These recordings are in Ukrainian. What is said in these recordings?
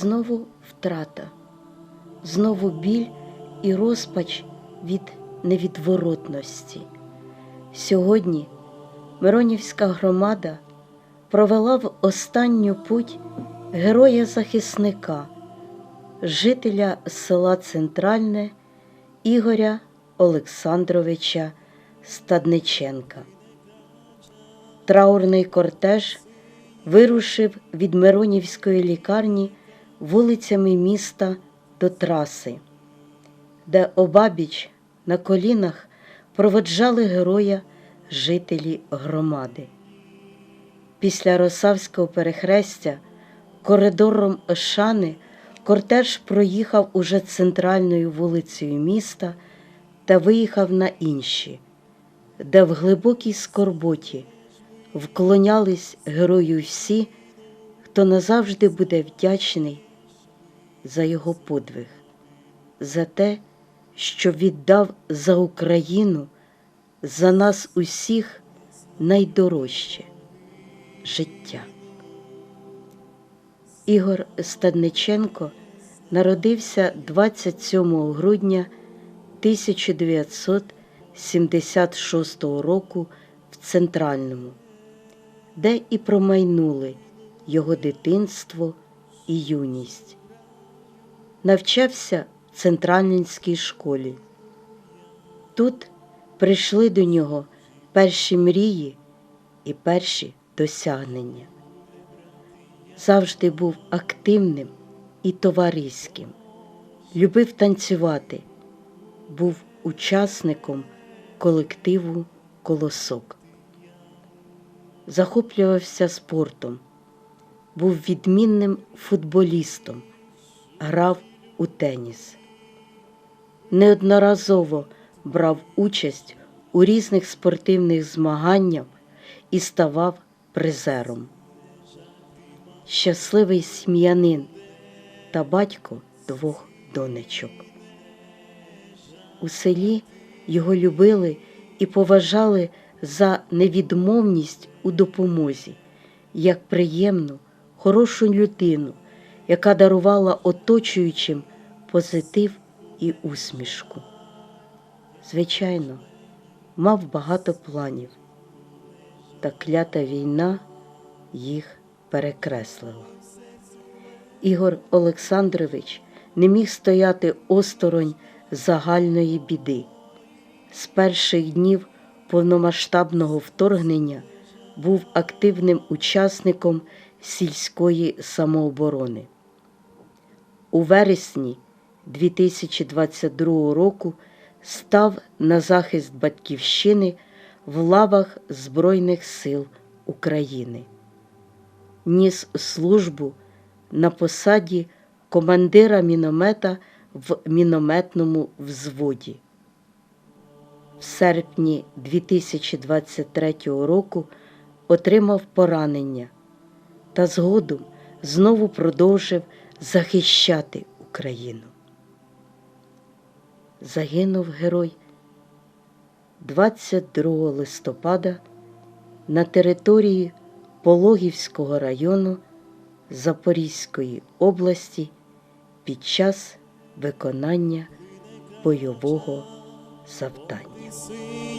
Знову втрата, знову біль і розпач від невідворотності. Сьогодні Миронівська громада провела в останню путь героя-захисника, жителя села Центральне Ігоря Олександровича Стадниченка. Траурний кортеж вирушив від Миронівської лікарні вулицями міста до траси, де обабіч на колінах проводжали героя жителі громади. Після Росавського перехрестя коридором Шани кортеж проїхав уже центральною вулицею міста та виїхав на інші, де в глибокій скорботі вклонялись герою всі, хто назавжди буде вдячний за його подвиг, за те, що віддав за Україну, за нас усіх найдорожче життя. Ігор Стадниченко народився 27 грудня 1976 року в Центральному, де і промайнули його дитинство і юність. Навчався в Центральненській школі. Тут прийшли до нього перші мрії і перші досягнення. Завжди був активним і товариським, любив танцювати, був учасником колективу Колосок. Захоплювався спортом, був відмінним футболістом, грав у теніс. Неодноразово брав участь у різних спортивних змаганнях і ставав призером. Щасливий сім'янин та батько двох донечок. У селі його любили і поважали за невідмовність у допомозі, як приємну, хорошу людину, яка дарувала оточуючим позитив і усмішку. Звичайно, мав багато планів, та клята війна їх перекреслила. Ігор Олександрович не міг стояти осторонь загальної біди. З перших днів повномасштабного вторгнення був активним учасником сільської самооборони. У вересні 2022 року став на захист Батьківщини в лавах Збройних сил України. Ніс службу на посаді командира міномета в мінометному взводі. В серпні 2023 року отримав поранення та згодом знову продовжив захищати Україну. Загинув герой 22 листопада на території Пологівського району Запорізької області під час виконання бойового завдання.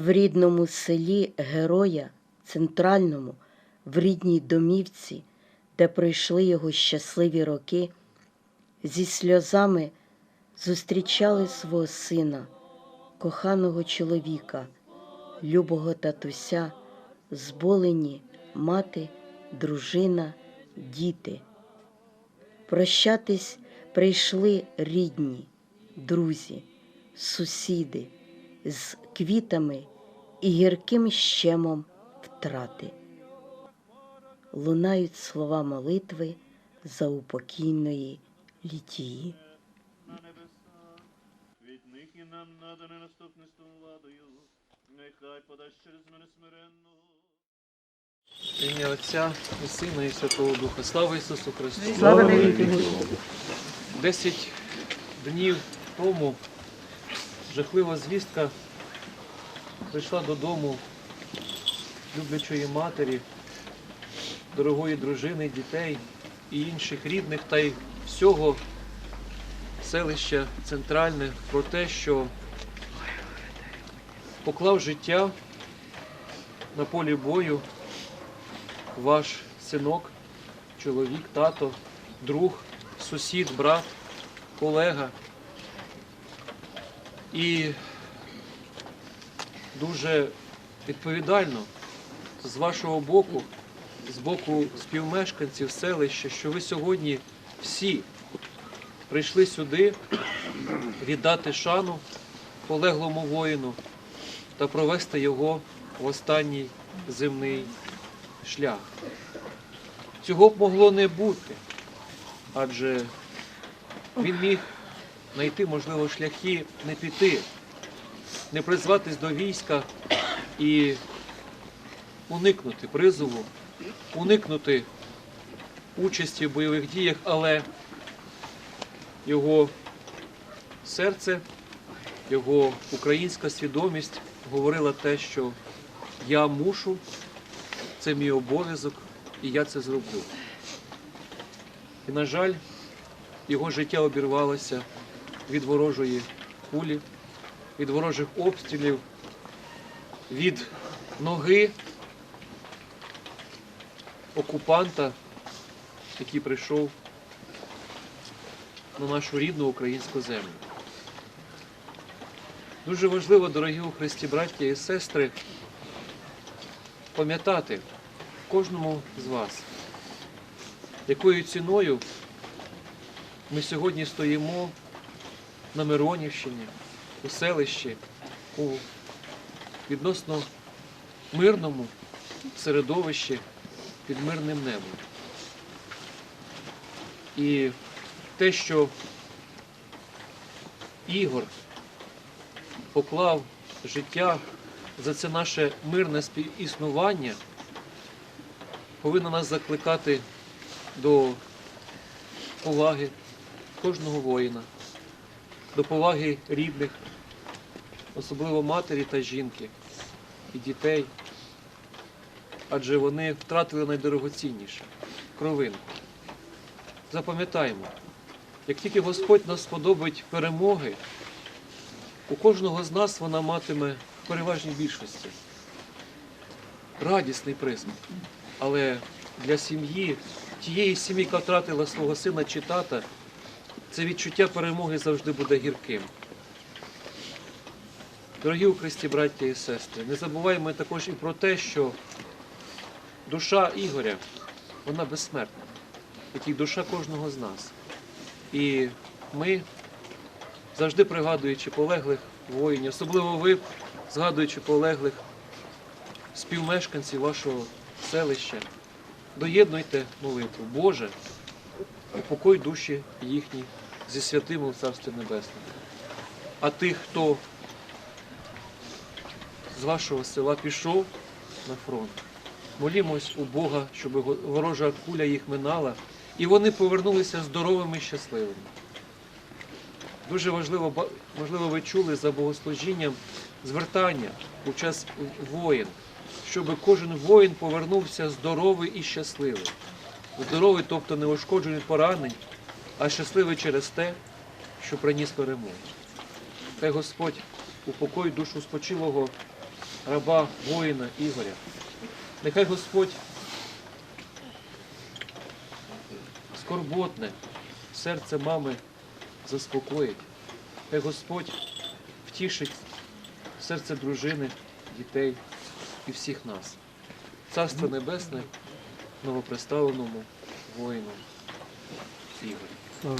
В рідному селі героя, центральному, в рідній домівці, де пройшли його щасливі роки, зі сльозами зустрічали свого сина, коханого чоловіка, любого татуся, зболені мати, дружина, діти. Прощатись прийшли рідні, друзі, сусіди з квітами і гірким щемом втрати. Лунають слова молитви за упокійної літії. на небеса. Від них і нам надане наступництво владою. Нехай подасть через мене смиренного. Ім'я Отця і Сина, і Святого Духа. Слава Ісусу Христу! Слава Десять днів тому жахлива звістка прийшла додому люблячої матері, дорогої дружини, дітей і інших рідних та й всього селища центральне про те, що поклав життя на полі бою ваш синок, чоловік, тато, друг, сусід, брат, колега. І дуже відповідально з вашого боку, з боку співмешканців селища, що ви сьогодні всі прийшли сюди віддати шану полеглому воїну та провести його в останній земний шлях. Цього б могло не бути, адже він міг знайти, можливо, шляхи не піти, не призватись до війська і уникнути призову, уникнути участі в бойових діях, але його серце, його українська свідомість говорила те, що я мушу, це мій обов'язок, і я це зроблю. І, на жаль, його життя обірвалося від ворожої кулі, від ворожих обстрілів, від ноги окупанта, який прийшов на нашу рідну українську землю. Дуже важливо, дорогі у Христі браття і сестри, пам'ятати кожному з вас, якою ціною ми сьогодні стоїмо на Миронівщині, у селищі, у відносно мирному середовищі під мирним небом. І те, що Ігор поклав життя за це наше мирне співіснування, повинно нас закликати до поваги кожного воїна, до поваги рідних, особливо матері та жінки і дітей, адже вони втратили найдорогоцінніше кровинку. Запам'ятаємо, як тільки Господь нас сподобить перемоги, у кожного з нас вона матиме в переважній більшості радісний присмак. Але для сім'ї, тієї сім'ї, яка втратила свого сина чи тата, це відчуття перемоги завжди буде гірким. Дорогі у Христі, браття і сестри, не забуваймо також і про те, що душа Ігоря, вона безсмертна, як і душа кожного з нас. І ми, завжди пригадуючи полеглих воїнів, особливо ви, згадуючи полеглих співмешканців вашого селища, доєднуйте молитву. Боже, упокой душі їхні зі святими в Царстві Небесному. А тих, хто з вашого села пішов на фронт, молімось у Бога, щоб ворожа куля їх минала, і вони повернулися здоровими і щасливими. Дуже важливо, можливо, ви чули за богослужінням звертання у час воїн, щоб кожен воїн повернувся здоровий і щасливий. Здоровий, тобто не ушкоджений поранень, а щасливий через те, що приніс перемогу. Хай Господь упокоїть душу спочилого раба воїна Ігоря. Нехай Господь скорботне серце мами заспокоїть. Хай Господь втішить серце дружини, дітей і всіх нас. Царство Небесне новоприставленому воїну Ігорю.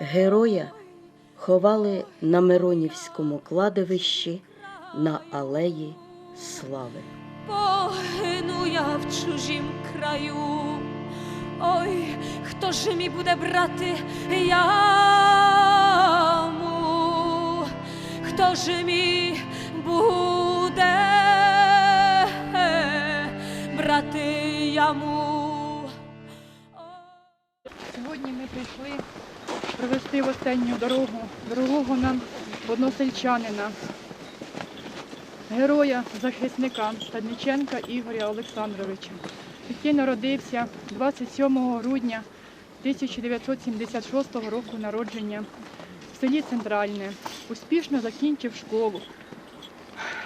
Героя ховали на Миронівському кладовищі на алеї Слави. Погину я в чужім краю. Ой, хто ж мій буде брати яму? Хто ж мій буде брати яму? Сьогодні ми прийшли провести в останню дорогу, дорогого нам односельчанина, героя, захисника Стадниченка Ігоря Олександровича, який народився 27 грудня 1976 року народження в селі Центральне, успішно закінчив школу.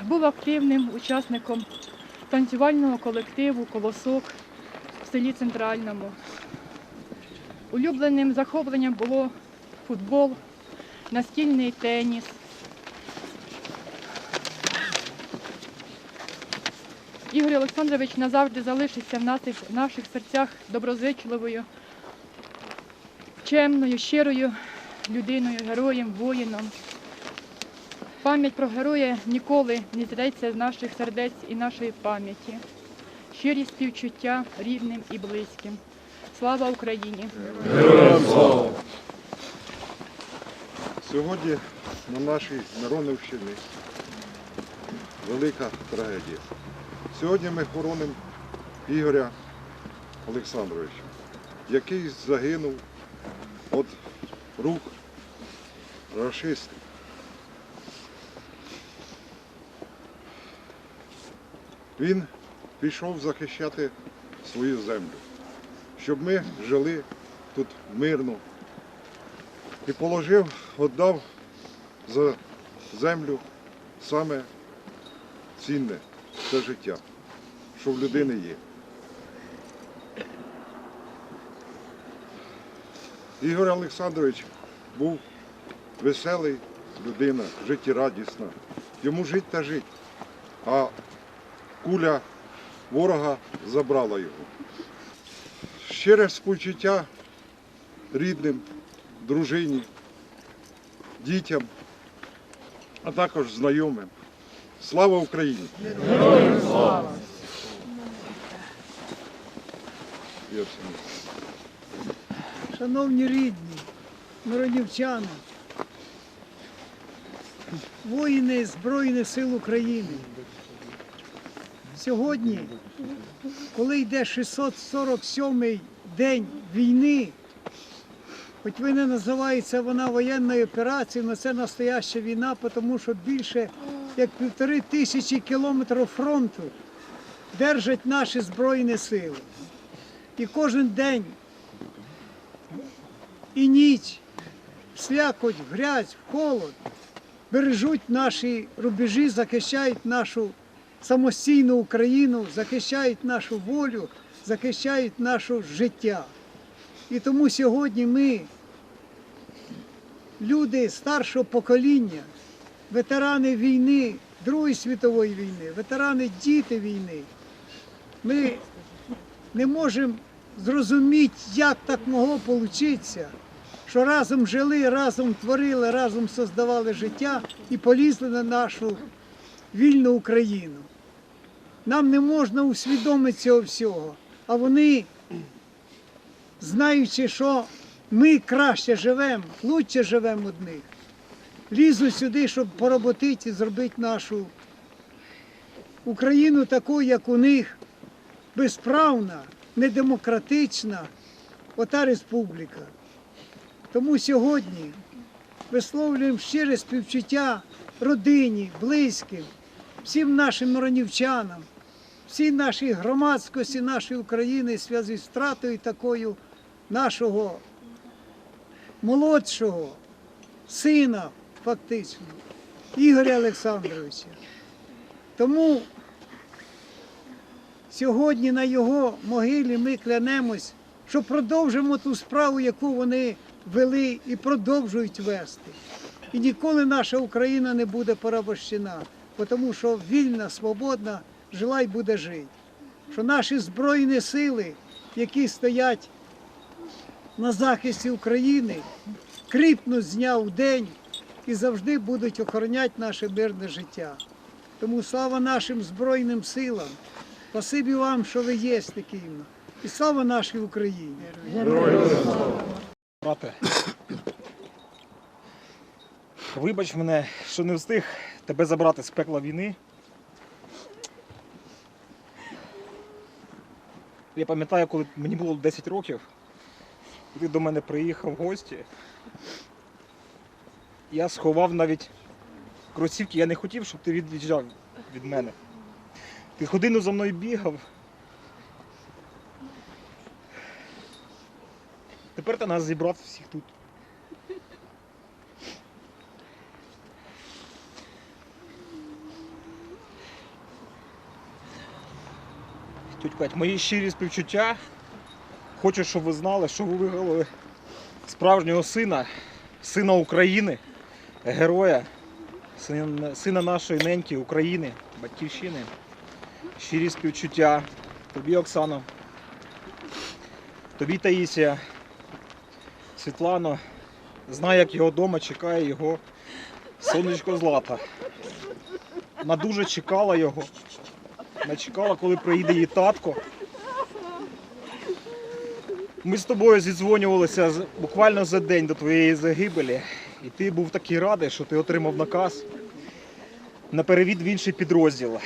Був активним учасником танцювального колективу Колосок в селі Центральному. Улюбленим захопленням було футбол, настільний теніс. Ігор Олександрович назавжди залишиться в наших, серцях доброзичливою, чемною, щирою людиною, героєм, воїном. Пам'ять про героя ніколи не здається з наших сердець і нашої пам'яті. Щирі співчуття рідним і близьким. Слава Україні! Сьогодні на нашій Миронівщині велика трагедія. Сьогодні ми хоронимо Ігоря Олександровича, який загинув від рук рашистів. Він пішов захищати свою землю, щоб ми жили тут мирно, і положив, віддав за землю саме цінне це життя, що в людини є. Ігор Олександрович був веселий людина, життєрадісна. Йому жить та жить. А куля ворога забрала його. Щире співчуття рідним, дружині, дітям, а також знайомим. Слава Україні! Героям слава! Шановні рідні, миронівчани, воїни Збройних сил України. Сьогодні, коли йде 647-й день війни, хоч ви не називається вона воєнною операцією, але це настояща війна, тому що більше як півтори тисячі кілометрів фронту держать наші Збройні сили. І кожен день і ніч, слякоть, грязь, холод, бережуть наші рубежі, захищають нашу самостійну Україну, захищають нашу волю, захищають наше життя. І тому сьогодні ми, люди старшого покоління, ветерани війни, Другої світової війни, ветерани діти війни, ми не можемо зрозуміти, як так могло получитися, що разом жили, разом творили, разом создавали життя і полізли на нашу вільну Україну. Нам не можна усвідомити цього всього, а вони, знаючи, що ми краще живемо, лучше живемо від них, лізуть сюди, щоб поработити і зробити нашу Україну такою, як у них, безправна, недемократична, ота республіка. Тому сьогодні висловлюємо щире співчуття родині, близьким, всім нашим ранівчанам, всій нашій громадськості нашої України зв'язку з втратою такою нашого молодшого сина, фактично, Ігоря Олександровича. Тому сьогодні на його могилі ми клянемось, що продовжимо ту справу, яку вони вели і продовжують вести. І ніколи наша Україна не буде порабощена, тому що вільна, свободна жила й буде жити. Що наші збройні сили, які стоять на захисті України, кріпнуть з дня в день і завжди будуть охороняти наше мирне життя. Тому слава нашим Збройним силам. Спасибі вам, що ви є такими. І слава нашій Україні. Брате, вибач мене, що не встиг тебе забрати з пекла війни. Я пам'ятаю, коли мені було 10 років, ти до мене приїхав в гості. Я сховав навіть кросівки, я не хотів, щоб ти від'їжджав від мене. Ти годину за мною бігав. Тепер ти нас зібрав всіх тут. Тють Кать, мої щирі співчуття. Хочу, щоб ви знали, що ви виграли справжнього сина, сина України, героя, сина, нашої неньки України, батьківщини. Щирі співчуття. Тобі, Оксано. Тобі, Таїсія. Світлано. Знає, як його вдома чекає його сонечко Злата. Вона дуже чекала його. Вона чекала, коли приїде її татко. Ми з тобою зідзвонювалися буквально за день до твоєї загибелі. І ти був такий радий, що ти отримав наказ на перевід в інший підрозділ.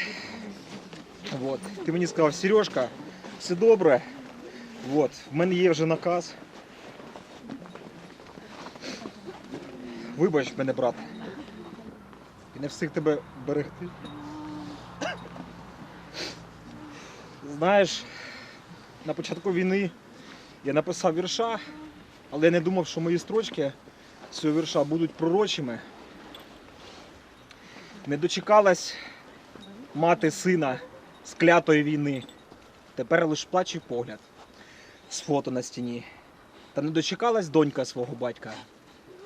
От. Ти мені сказав, Сережка, все добре. От. В мене є вже наказ. Вибач мене, брат. Я не встиг тебе берегти. Знаєш, на початку війни я написав вірша, але я не думав, що мої строчки з цього вірша будуть пророчими. Не дочекалась мати сина з клятої війни. Тепер лиш плаче погляд з фото на стіні. Та не дочекалась донька свого батька.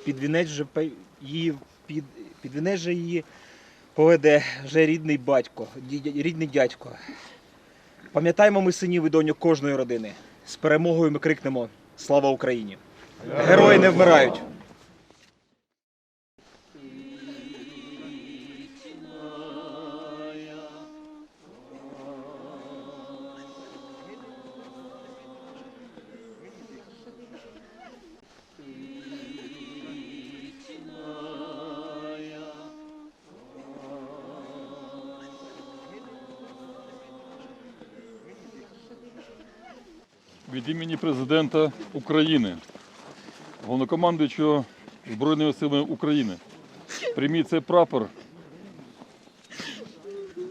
Під вінець же її під, під вінець же її поведе вже рідний батько, рідний дядько. Пам'ятаємо ми синів і доньок кожної родини. З перемогою ми крикнемо Слава Україні! Герої не вмирають! Від імені президента України, головнокомандуючого Збройними силами України. Прийміть цей прапор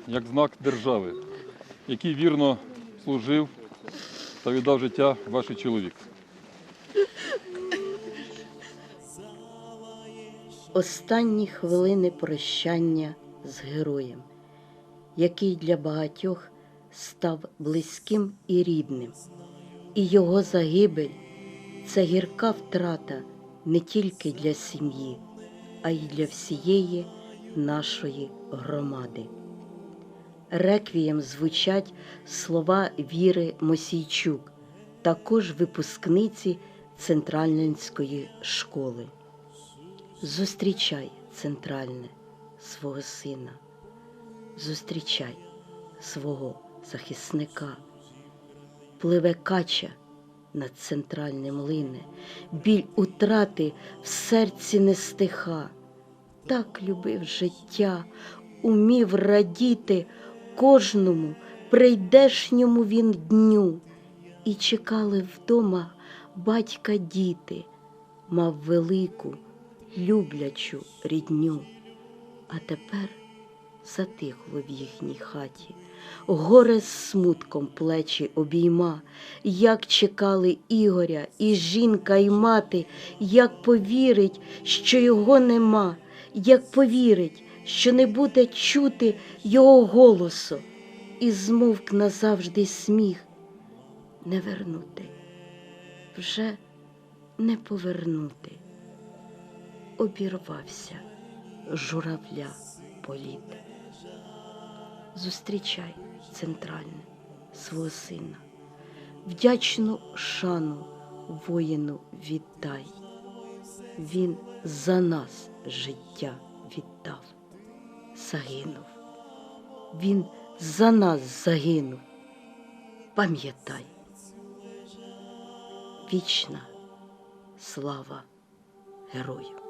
як знак держави, який вірно служив та віддав життя ваш чоловік. останні хвилини прощання з героєм, який для багатьох став близьким і рідним, і його загибель це гірка втрата не тільки для сім'ї, а й для всієї нашої громади. Реквієм звучать слова Віри Мосійчук, також випускниці Центральненської школи. Зустрічай, центральне, свого сина, зустрічай свого захисника, пливе кача над центральним лине, біль утрати в серці не стиха. Так любив життя, умів радіти кожному прийдешньому він дню, і чекали вдома батька діти, мав велику, люблячу рідню. А тепер затихло в їхній хаті, горе з смутком плечі обійма, як чекали Ігоря, і жінка, і мати, як повірить, що його нема, як повірить, що не буде чути його голосу, і змовк назавжди сміх. Не вернути, вже не повернути. Обірвався журавля політ. Зустрічай центральне свого сина, вдячну шану воїну віддай. Він за нас життя віддав, загинув. Він за нас загинув. Пам'ятай. Вічна слава герою.